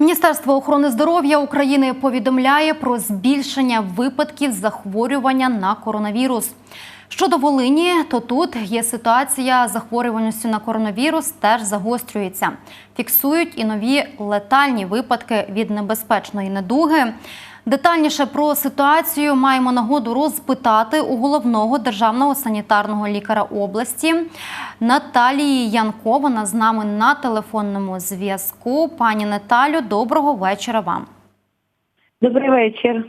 Міністерство охорони здоров'я України повідомляє про збільшення випадків захворювання на коронавірус. Щодо Волині, то тут є ситуація захворюваністю на коронавірус теж загострюється. Фіксують і нові летальні випадки від небезпечної недуги. Детальніше про ситуацію маємо нагоду розпитати у головного державного санітарного лікаря області Наталії Янко. Вона з нами на телефонному зв'язку. Пані Наталю, доброго вечора вам. Добрий вечір.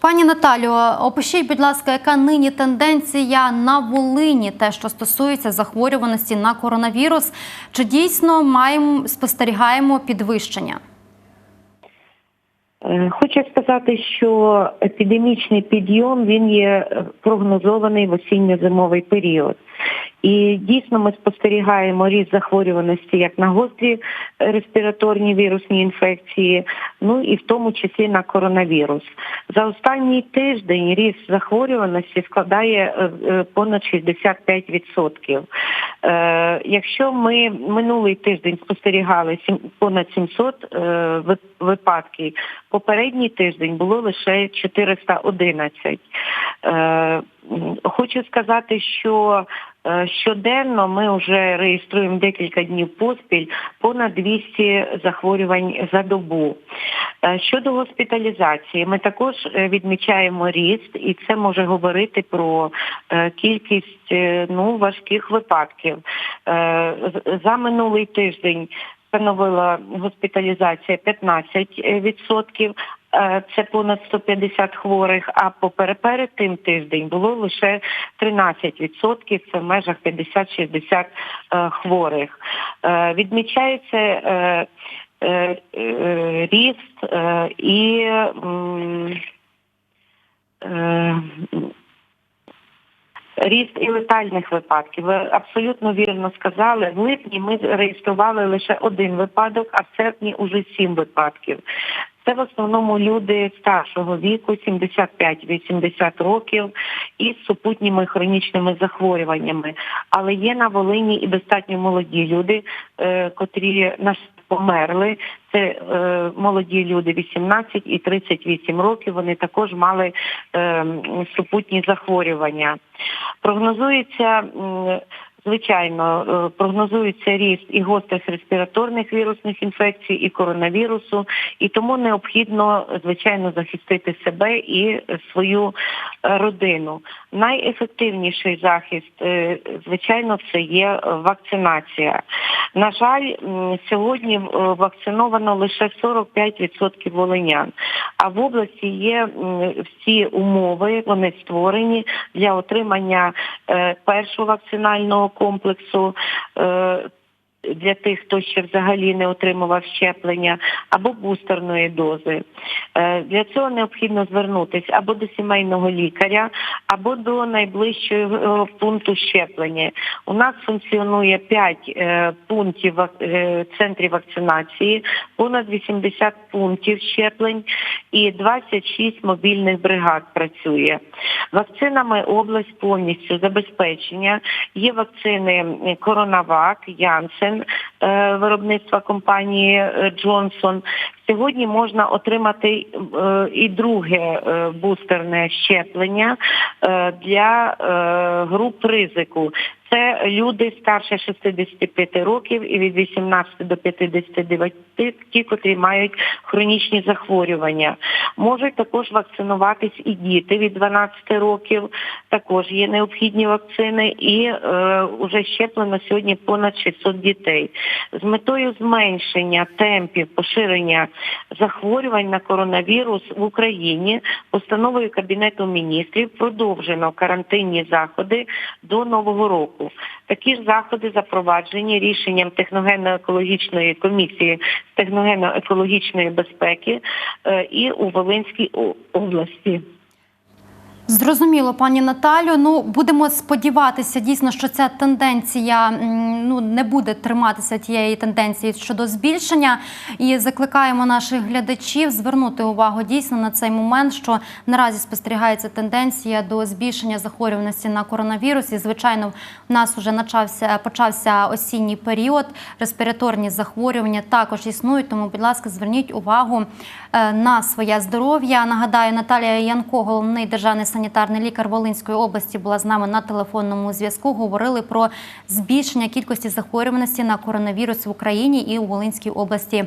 Пані Наталю, опишіть, будь ласка, яка нині тенденція на Волині, те, що стосується захворюваності на коронавірус, чи дійсно маємо спостерігаємо підвищення? Е, Хочу сказати, що епідемічний підйом він є прогнозований в осінньо-зимовий період. І дійсно ми спостерігаємо ріст захворюваності як на гострі респіраторні вірусні інфекції, ну і в тому числі на коронавірус. За останній тиждень ріст захворюваності складає е, понад 65%. Е, Якщо ми минулий тиждень спостерігали понад 700 е, випадків, попередній тиждень було лише 411. Хочу сказати, що щоденно ми вже реєструємо декілька днів поспіль понад 200 захворювань за добу. Щодо госпіталізації, ми також відмічаємо ріст, і це може говорити про кількість ну, важких випадків. За минулий тиждень становила госпіталізація 15%. Це понад 150 хворих, а поперед тим тиждень було лише 13%, це в межах 50-60 хворих. Відмічається ріст і Ріст і летальних випадків. Ви абсолютно вірно сказали. В липні ми реєстрували лише один випадок, а в серпні уже сім випадків. Це в основному люди старшого віку, 75-80 років, із супутніми хронічними захворюваннями. Але є на Волині і достатньо молоді люди, е, котрі на померли. Це е, молоді люди 18 і 38 років. Вони також мали е, супутні захворювання. Прогнозується. Е, Звичайно, прогнозується ріст і гострих респіраторних вірусних інфекцій, і коронавірусу, і тому необхідно звичайно захистити себе і свою родину. Найефективніший захист, звичайно, це є вакцинація. На жаль, сьогодні вакциновано лише 45% волинян. А в області є всі умови, вони створені для отримання першого вакцинального комплексу для тих, хто ще взагалі не отримував щеплення, або бустерної дози. Для цього необхідно звернутися або до сімейного лікаря, або до найближчого пункту щеплення. У нас функціонує 5 пунктів центрів вакцинації, понад 80 пунктів щеплень і 26 мобільних бригад працює. Вакцинами область повністю забезпечення. Є вакцини Коронавак, Янсен виробництва компанії Джонсон. Сьогодні можна отримати і друге бустерне щеплення для груп ризику. Це люди старше 65 років і від 18 до 59, ті, котрі мають хронічні захворювання. Можуть також вакцинуватись і діти від 12 років. Також є необхідні вакцини, і е, вже щеплено сьогодні понад 600 дітей. З метою зменшення темпів поширення захворювань на коронавірус в Україні постановою Кабінету міністрів продовжено карантинні заходи до нового року. Такі ж заходи запроваджені рішенням техногенно-екологічної комісії з техногенно-екологічної безпеки і у Волинській області. Зрозуміло, пані Наталю. Ну будемо сподіватися, дійсно, що ця тенденція ну не буде триматися тієї тенденції щодо збільшення. І закликаємо наших глядачів звернути увагу дійсно на цей момент, що наразі спостерігається тенденція до збільшення захворюваності на коронавірус. І звичайно, в нас вже почався почався осінній період. Респіраторні захворювання також існують. Тому, будь ласка, зверніть увагу е, на своє здоров'я. Нагадаю, Наталія Янко, головний державний санітарний лікар Волинської області, була з нами на телефонному зв'язку. Говорили про збільшення кількості захворюваності на коронавірус в Україні і у Волинській області.